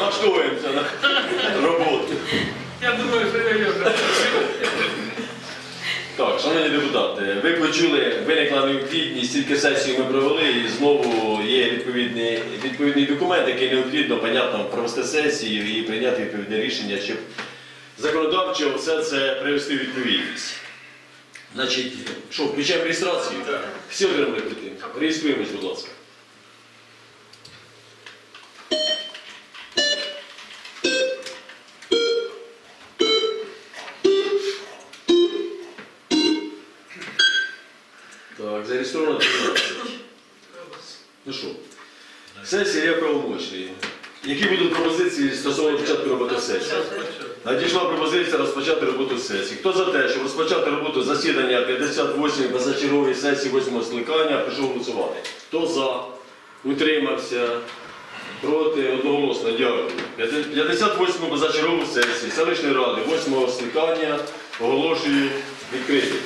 налаштовуємося на роботу. Я думаю, що я його Так, шановні депутати, ви почули, виникла необхідність, тільки сесію ми провели і знову є відповідний, відповідний документ, який необхідно, понятно, провести сесію і прийняти відповідне рішення, щоб законодавчо все це привести в відповідність. Значить, що, включаємо реєстрацію? Всі отримали підтримку. Реєструємось, будь ласка. Зареєстровано 13. Ну що, сесія є правомочною. Які будуть пропозиції стосовно початку роботи сесії? Надійшла пропозиція розпочати роботу сесії. Хто за те, щоб розпочати роботу засідання 58-ї позачергової сесії 8 скликання, прошу голосувати. Хто за? Утримався? Проти? Одноголосно, дякую. 58-му позачергову сесію селищної ради 8 скликання оголошую відкритою.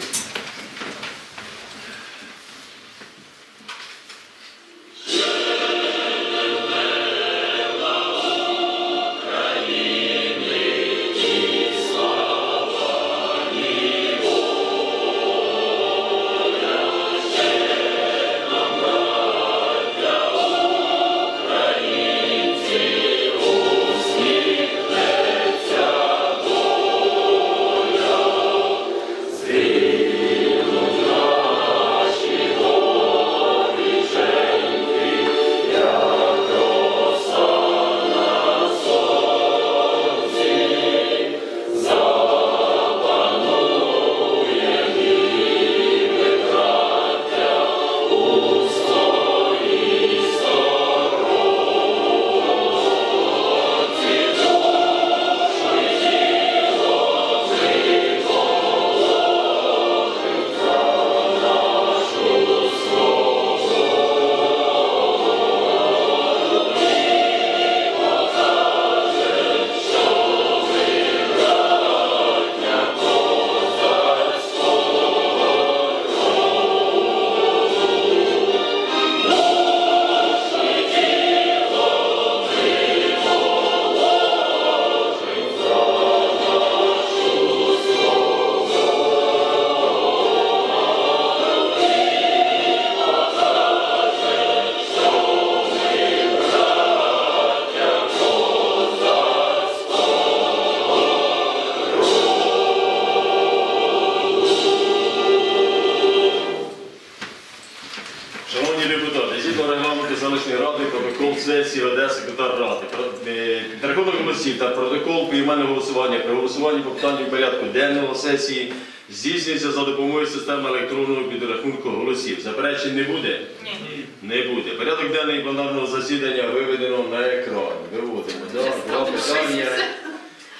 Сесії веде секретар ради. Е, Під рахунок голосів та протокол поіменного голосування при голосуванні по питанню порядку денного сесії здійснюється за допомогою системи електронного підрахунку голосів. Заперечень не буде? Ні. Не буде. Порядок денний пленарного засідання виведено на екран. Виводимо. Да? Два питання.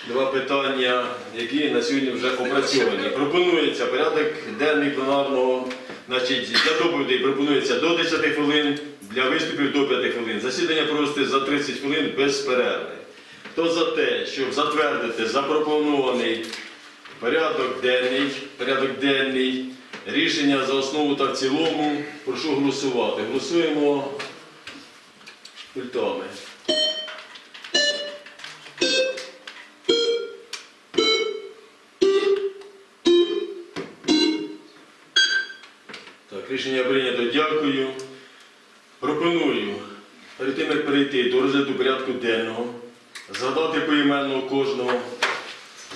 Два питання, які на сьогодні вже опрацьовані. Пропонується порядок денний пленарного, значить, для доповідей пропонується до 10 хвилин, для виступів до 5 хвилин. Засідання провести за 30 хвилин без перерви. Хто за те, щоб затвердити запропонований порядок денний, порядок денний, рішення за основу та в цілому, прошу голосувати. Голосуємо пультами. Перейти до розгляду порядку денного, згадати поіменно кожного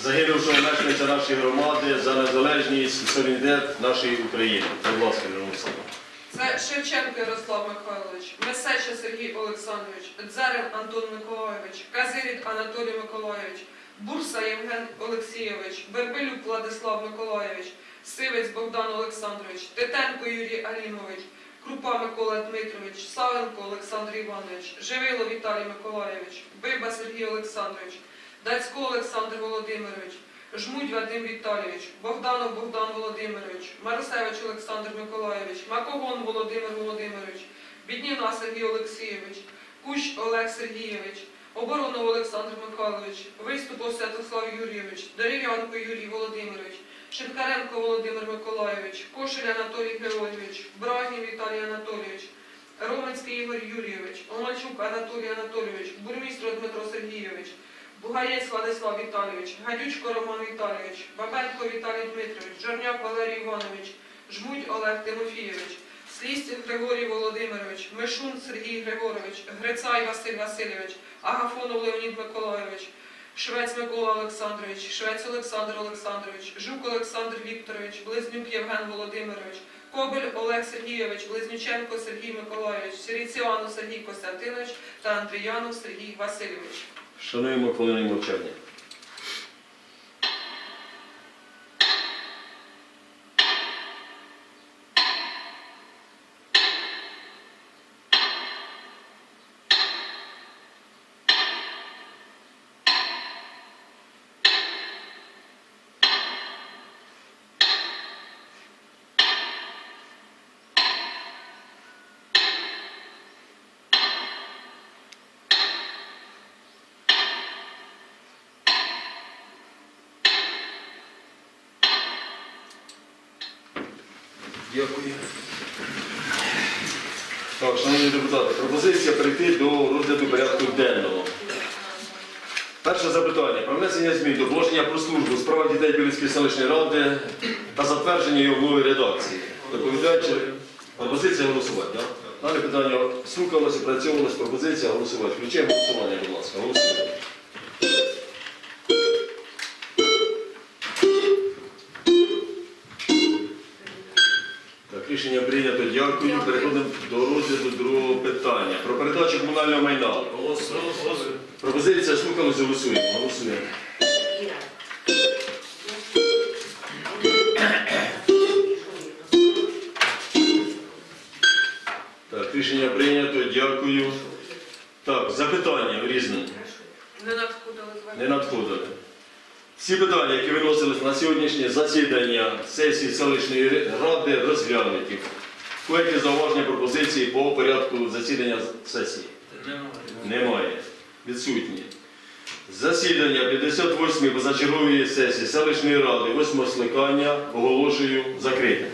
загинувшого мешканця нашої громади за незалежність і суверенітет нашої України. Будь ласка, Ірина Це Шевченко Ярослав Михайлович, Месеча Сергій Олександрович, Дзерин Антон Миколайович, Казирід Анатолій Миколайович, Бурса Євген Олексійович, Бербелюк Владислав Миколайович, Сивець Богдан Олександрович, Титенко Юрій Алімович, Крупа Микола Дмитрович, Савенко Олександр Іванович, Живило Віталій Миколайович, Биба Сергій Олександрович, Дацько Олександр Володимирович, Жмудь Вадим Віталійович, Богданов Богдан Володимирович, Марусевич Олександр Миколайович, Макогон Володимир Володимирович, Бідніна Сергій Олексійович, Кущ Олег Сергійович, Оборонов Олександр Михайлович, Виступов Святослав Юрійович, Дерев'янко Юрій Володимирович, Шинкаренко Володимир Миколайович, Кошель Анатолій Георгійович, Брагін Віталій Анатолійович, Романський Ігор Юрійович, Омальчук Анатолій Анатолійович, бурмістр Дмитро Сергійович, Бугаєць Владислав Віталійович, Гадючко Роман Віталійович, Бабенко Віталій Дмитрович, Жорняк Валерій Іванович, Жмудь Олег Тимофійович, Слістів Григорій Володимирович, Мишун Сергій Григорович, Грицай Василь Васильович, Агафонов Леонід Миколайович, Швець Микола Олександрович, Швець Олександр Олександрович, Жук Олександр Вікторович, Близнюк Євген Володимирович, Кобель Олег Сергійович, Близнюченко Сергій Миколайович, Сіріціанов Сергій Костянтинович та Андріянов Сергій Васильович. Шануємо хвилиною мовчання. Дякую. Так, шановні депутати, пропозиція перейти до розгляду порядку денного. Перше запитання. Про внесення змін до положення про службу у справах дітей Білицької селищної ради та затвердження його в новій редакції. Доповідаючи, пропозиція голосувати, так? Дане питання слухалося, працьовувалося, пропозиція голосувати. Включаємо голосування, будь ласка. Голосуємо. Рішення прийнято. Дякую. Переходимо до розгляду другого питання. Про передачу комунального майна. Пропозиція слухалася, голосуємо. Голосуємо. Так, рішення прийнято. Дякую. Так, запитання в різне. Не надходили з Не надходили. Всі питання, які виносились на сьогоднішнє засідання сесії селищної ради, розглянуті. Які зауваження пропозиції по порядку засідання сесії? Немає. Відсутні. Засідання 58-ї позачергової сесії селищної ради 8 скликання оголошую закритим.